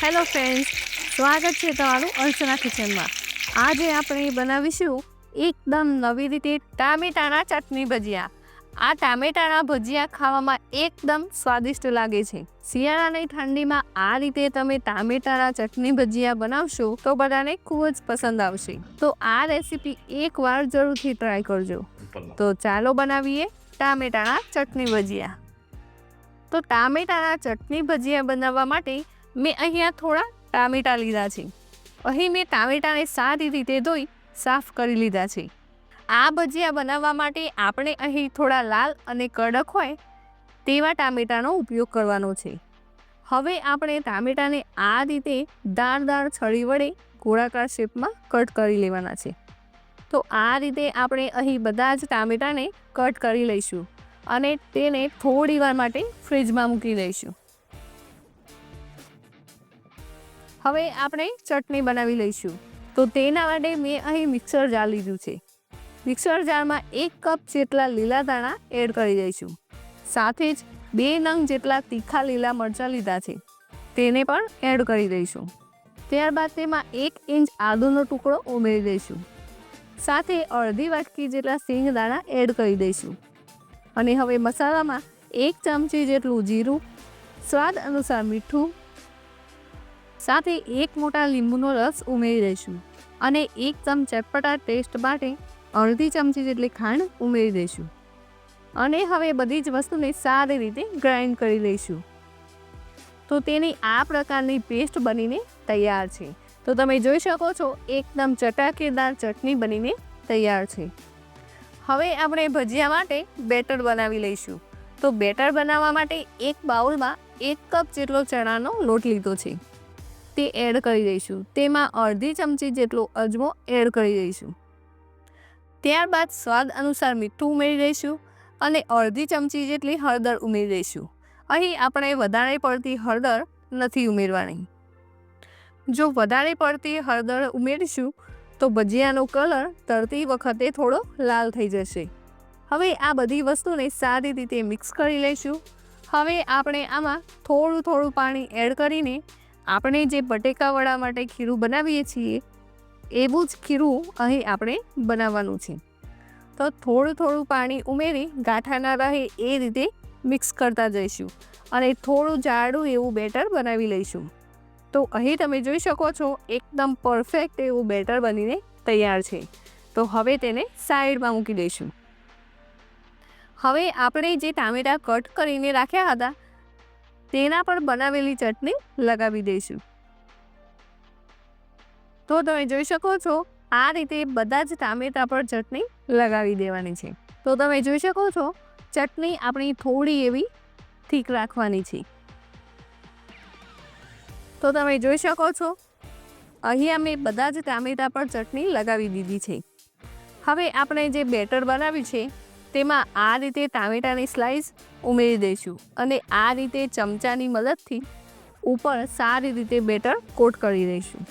Hello friends સ્વાગત છે તમારું અર્ચના કિચનમાં. આજે આપણે બનાવીશું એકદમ નવી રીતે ટામેટાના ચટણી ભજીયા. આ ટામેટાના ભજીયા ખાવામાં એકદમ સ્વાદિષ્ટ લાગે છે. શિયાળાની ઠંડીમાં આ રીતે તમે ટામેટાના ચટણી ભજીયા બનાવશો તો બધાને ખૂબ જ પસંદ આવશે. તો આ રેસીપી એકવાર જરૂરથી ટ્રાય કરજો. તો ચાલો બનાવીએ ટામેટાના ચટણી ભજીયા. તો ટામેટાના ચટણી ભજીયા બનાવવા માટે મેં અહીંયા થોડા ટામેટા લીધા છે. અહીં મેં ટામેટાને સારી રીતે ધોઈ સાફ કરી લીધા છે. આ ભજીયા બનાવવા માટે આપણે અહીં થોડા લાલ અને કડક હોય તેવા ટામેટાનો ઉપયોગ કરવાનો છે. હવે આપણે ટામેટાને આ રીતે દાળદાર છળી વડે ગોળાકાર શેપમાં કટ કરી લેવાના છે. તો આ રીતે આપણે અહીં બધા જ ટામેટાને કટ કરી લઈશું અને તેને થોડી વાર માટે ફ્રીજમાં મૂકી દઈશું હવે આપણે ચટણી બનાવી લઈશું. તો તેના માટે મેં અહીં મિક્સર જાર લીધું છે. મિક્સર જારમાં એક કપ જેટલા લીલા દાણા એડ કરી દઈશું. સાથે જ બે નંગ જેટલા તીખા લીલા મરચાં લીધા છે. તેને પણ એડ કરી દઈશું. ત્યારબાદ તેમાં એક ઇંચ આદુનો ટુકડો ઉમેરી દઈશું. સાથે અડધી વાટકી જેટલા દાણા એડ કરી દઈશું. અને હવે મસાલામાં એક ચમચી જેટલું જીરું, સ્વાદ અનુસાર મીઠું સાથે એક મોટા લીંબુનો રસ ઉમેરી દઈશું અને એકદમ ચટપટા ટેસ્ટ માટે અડધી ચમચી જેટલી ખાંડ ઉમેરી દઈશું. અને હવે બધી જ વસ્તુને સારી રીતે ગ્રાઇન્ડ કરી લઈશું. તો તેની આ પ્રકારની પેસ્ટ બનીને તૈયાર છે. તો તમે જોઈ શકો છો, એકદમ ચટાકેદાર ચટણી બનીને તૈયાર છે. હવે આપણે ભજીયા માટે બેટર બનાવી લઈશું. તો બેટર બનાવવા માટે એક બાઉલમાં એક કપ જેટલો ચણાનો લોટ લીધો છે. તે એડ કરી દઈશું. તેમાં અડધી ચમચી જેટલો અજમો એડ કરી દઈશું. ત્યારબાદ સ્વાદ અનુસાર મીઠું ઉમેરી દઈશું અને અડધી ચમચી જેટલી હળદર ઉમેરી દઈશું. અહીં આપણે વધારે પડતી હળદર નથી ઉમેરવાની. જો વધારે પડતી હળદર ઉમેરીશું, તો ભજીયાનો કલર તરતી વખતે થોડો લાલ થઈ જશે. હવે આ બધી વસ્તુને સારી રીતે મિક્સ કરી લઈશું. હવે આપણે આમાં થોડું થોડું પાણી એડ કરીને આપણે જે બટેકાવડા માટે ખીરું બનાવીએ છીએ, એવું જ ખીરું અહીં આપણે બનાવવાનું છે. તો થોડું થોડું પાણી ઉમેરી ગાંઠા ના રહે એ રીતે મિક્સ કરતા જઈશું અને થોડું જાડું એવું બેટર બનાવી લઈશું. તો અહીં તમે જોઈ શકો છો, એકદમ પરફેક્ટ એવું બેટર બનીને તૈયાર છે. તો હવે તેને સાઈડમાં મૂકી દઈશું. હવે આપણે જે ટામેટાં કટ કરીને રાખ્યા હતા તેના પર બનાવેલી ચટણી લગાવી દઈશું. તો તમે જોઈ શકો છો, આ રીતે બધા જ ટામેટા પર ચટણી લગાવી દેવાની છે. તો તમે જોઈ શકો છો, ચટણી આપણી થોડી એવી ઠીક રાખવાની છે. તો તમે જોઈ શકો છો અહીંયા મેં બધા જ ટામેટા પર ચટણી લગાવી દીધી છે. હવે આપણે જે બેટર બનાવ્યું છે તેમાં આ રીતે ટામેટાની સ્લાઈસ ઉમેરી દઈશું અને આ રીતે ચમચાની મદદથી ઉપર સારી રીતે બેટર કોટ કરી દઈશું.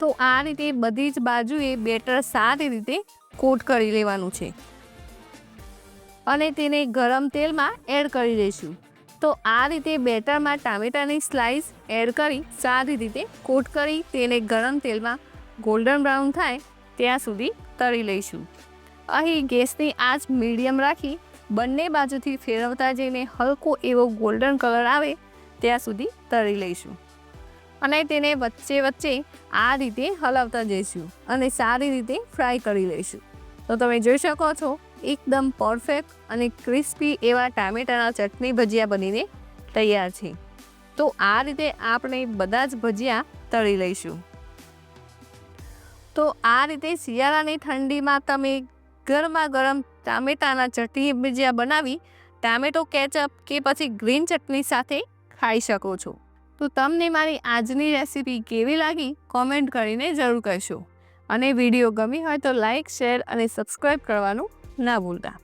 તો આ રીતે બધી જ બાજુએ બેટર સારી રીતે કોટ કરી લેવાનું છે. અને તેને ગરમ તેલમાં એડ કરી દઈશું. તો આ રીતે બેટરમાં ટામેટાની સ્લાઈસ એડ કરી સારી રીતે કોટ કરી તેને ગરમ તેલમાં ગોલ્ડન બ્રાઉન થાય ત્યાં સુધી તળી લઈશું. અહીં ગેસની આંચ મીડિયમ રાખી બંને બાજુથી ફેરવતા જઈને હલકો એવો ગોલ્ડન કલર આવે ત્યાં સુધી તળી લઈશું. અને તેને વચ્ચે વચ્ચે આ રીતે હલાવતા જઈશું અને સારી રીતે ફ્રાય કરી લઈશું. તો તમે જોઈ શકો છો, એકદમ પરફેક્ટ અને ક્રિસ્પી એવા ટામેટાના ચટણી ભજીયા બનીને તૈયાર છે. તો આ રીતે આપણે બધા જ ભજીયા તળી લઈશું. તો આ રીતે શિયાળાની ઠંડીમાં તમે ગરમા ગરમ ટામેટાના ચટણી ભજીયા બનાવી, ટામેટો, કેચઅપ કે પછી ગ્રીન ચટણી સાથે ખાઈ શકો છો. તો તમને મારી આજની રેસીપી કેવી લાગી કોમેન્ટ કરીને જરૂર કહેશો. અને વીડિયો ગમી હોય તો લાઇક શેર અને સબસ્ક્રાઈબ કરવાનું ના ભૂલતા.